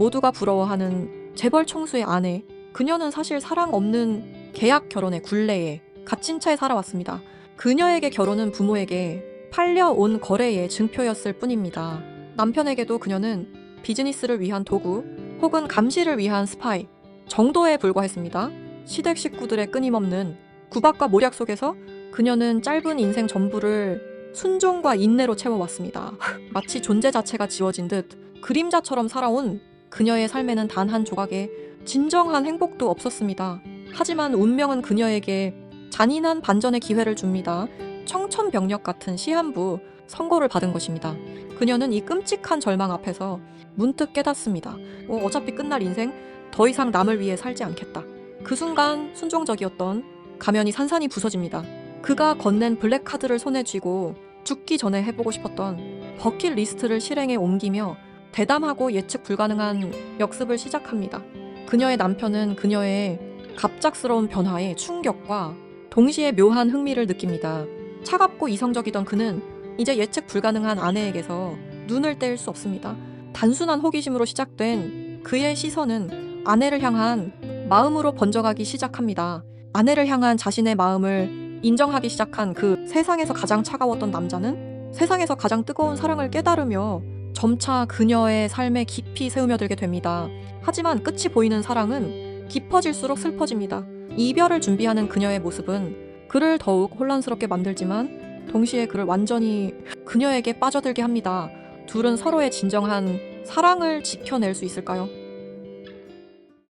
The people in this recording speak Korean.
모두가 부러워하는 재벌 총수의 아내. 그녀는 사실 사랑 없는 계약 결혼의 굴레에 갇힌 채 살아왔습니다. 그녀에게 결혼은 부모에게 팔려온 거래의 증표였을 뿐입니다. 남편에게도 그녀는 비즈니스를 위한 도구 혹은 감시를 위한 스파이 정도에 불과했습니다. 시댁 식구들의 끊임없는 구박과 모략 속에서 그녀는 짧은 인생 전부를 순종과 인내로 채워왔습니다. 마치 존재 자체가 지워진 듯 그림자처럼 살아온 그녀의 삶에는 단 한 조각의 진정한 행복도 없었습니다. 하지만 운명은 그녀에게 잔인한 반전의 기회를 줍니다. 청천벽력 같은 시한부 선고를 받은 것입니다. 그녀는 이 끔찍한 절망 앞에서 문득 깨닫습니다. 어, 어차피 끝날 인생 더 이상 남을 위해 살지 않겠다. 그 순간 순종적이었던 가면이 산산이 부서집니다. 그가 건넨 블랙카드를 손에 쥐고 죽기 전에 해보고 싶었던 버킷 리스트를 실행에 옮기며 대담하고 예측 불가능한 역습을 시작합니다. 그녀의 남편은 그녀의 갑작스러운 변화에 충격과 동시에 묘한 흥미를 느낍니다. 차갑고 이성적이던 그는 이제 예측 불가능한 아내에게서 눈을 뗄 수 없습니다. 단순한 호기심으로 시작된 그의 시선은 아내를 향한 마음으로 번져가기 시작합니다. 아내를 향한 자신의 마음을 인정하기 시작한 그 세상에서 가장 차가웠던 남자는 세상에서 가장 뜨거운 사랑을 깨달으며 점차 그녀의 삶에 깊이 세우며들게 됩니다. 하지만 끝이 보이는 사랑은 깊어질수록 슬퍼집니다. 이별을 준비하는 그녀의 모습은 그를 더욱 혼란스럽게 만들지만 동시에 그를 완전히 그녀에게 빠져들게 합니다. 둘은 서로의 진정한 사랑을 지켜낼 수 있을까요?